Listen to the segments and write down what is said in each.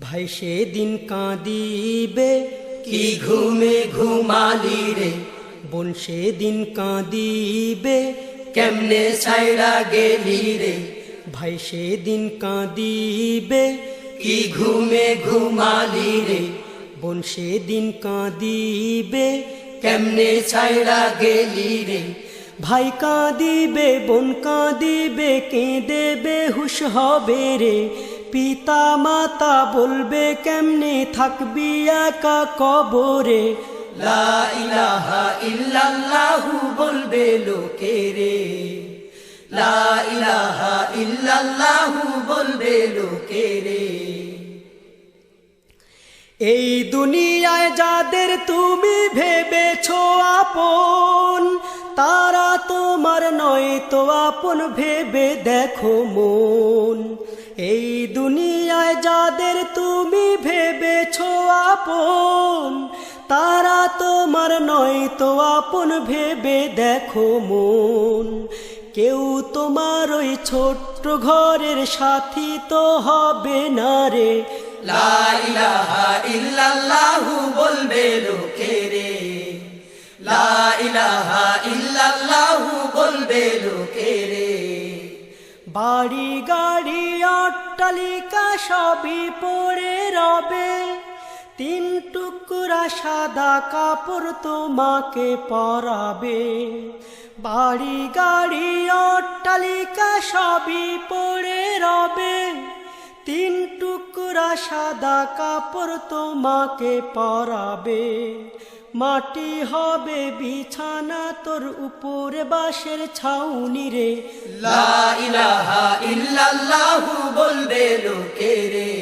ভাই সেদিন কাঁদিবে, কি ঘুমে ঘুমালি রে? বোন সেদিন কাঁদিবে, কেমনে ছাইরা গেলি রে? ভাই সেদিন কাঁদিবে, কি ঘুমে ঘুমালি রে? বোন সেদিন কাঁদিবে, কেমনে ছাইরা গেলি রে? ভাই কাঁদিবে, বোন কাঁদিবে, কেঁদেবে, হুশ হবে রে? পিতা মাতা বলবে কেমনে থাকবি একা কবরে? লা ইলাহা ইল্লাল্লাহু বলবে লোকে রে। লা ইলাহা ইল্লাল্লাহু বলবে লোকে রে। এই দুনিয়ায় যাদের তুমি ভেবেছ আপন তারা তোমার নয় তো আপন ভেবে দেখো মন। এই দুনিয়ায় যাদের তুমি ভেবেছ আপন, তারা তোমার নয় তো আপন ভেবে দেখো মন। কেউ তোমার ওই ছোট্ট ঘরের সাথী তো হবে না রে। লা ইলাহা ইল্লাল্লাহু বলবে লোকে রে। লা ইলাহা ইল্লাল্লাহু রে বাড়ি, গাড়ি, অট্টালিকা সবই পড়ে রবে। তিন টুকরা সাদা কাপড় তোমাকে পরাবে। বাড়ি, গাড়ি, অট্টালিকা সবই পড়ে রবে। তিন টুকরা সাদা কাপড় তোমাকে পরাবে। মাটি হবে বিছানা তোর উপরে বাঁশের ছাউনি রে। লা ইলাহা ইল্লাল্লাহু বলবে লোকে রে।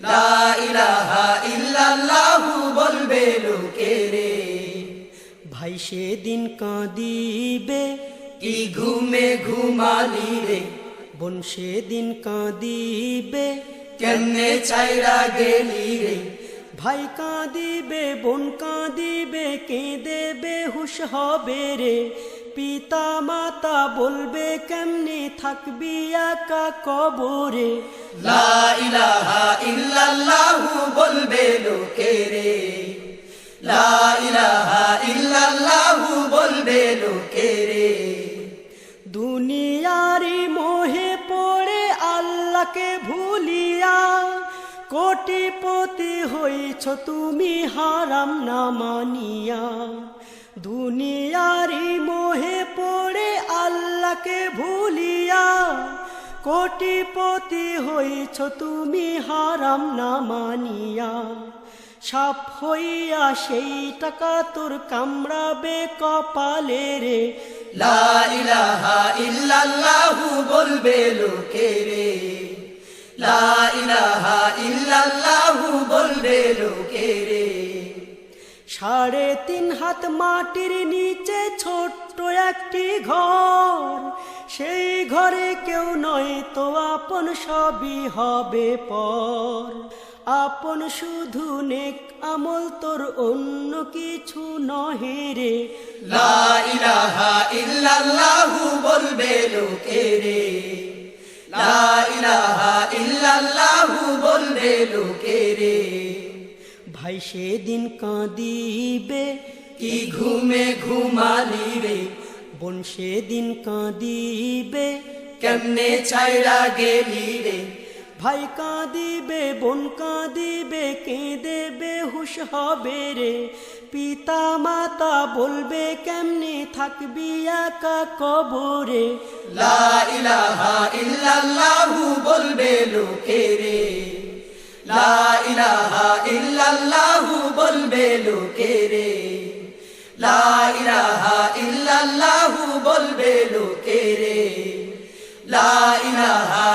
লা ইলাহা ইল্লাল্লাহু বলবে লোকে রে। ভাই সেদিন কাঁদিবে। কি ঘুমে ঘুমালি রে? বোন সেদিন কাঁদিবে। কেমনে চাইরা গেলি রে? ভাই কাঁদিবে বোন কাঁদিবে কেঁদেবে হুশ হবে রে। পিতা মাতা বলবে কেমনি থাকবি একা কবরে? লা ইলাহা ইল্লাল্লাহু বলবে লোকে রে। লা ইলাহা ইল্লাল্লাহু বলবে লোকে রে। দুনিয়ারি মোহে পড়ে আল্লাহকে ভুলিয়া কোটিপতি হইছ তুমি হারাম না মানিয়া। দুনিয়ারি মোহে পড়ে আল্লাহকে ভুলিয়া। কোটিপতি হইছ তুমি হারাম না মানিয়া। সাপ হইয়া সেই টাকা তোর কামড়াবে কপালে রে। লা ইলাহা ইল্লাল্লাহু বলবে লোকে রে। লা ইলাহা বলবে লোকে রে। সাড়ে তিন হাত মাটির নিচে ছোট্ট একটি ঘর। সেই ঘরে কেউ নয় তো আপন সবই হবে পর। আপন শুধু নেক আমল তোর অন্য কিছু নহে রে। লা ইলাহা বলবে লোকে রে। লা ইলাহা ইল্লাল্লাহু বলবে লোকে রে। ভাই সেদিন কাঁদিবে, কি ঘুমে ঘুমালি রে? বোন সেদিন কাঁদিবে, কেমনে চাইরা গেলি রে? ভাই কাঁদিবে, বোন কাঁদিবে কেঁদেবে হুশ হবে রে। পিতা মাতা বলবে, কেমনে থাকবি একা কবরে? লা ইলাহা ইল্লাল্লাহু বলবে লোকে রে। লা ইল্লাল্লাহু বলবে লোকে রে। লা ইল্লাল্লাহু বলবে লোকে রে। লা ইলাহা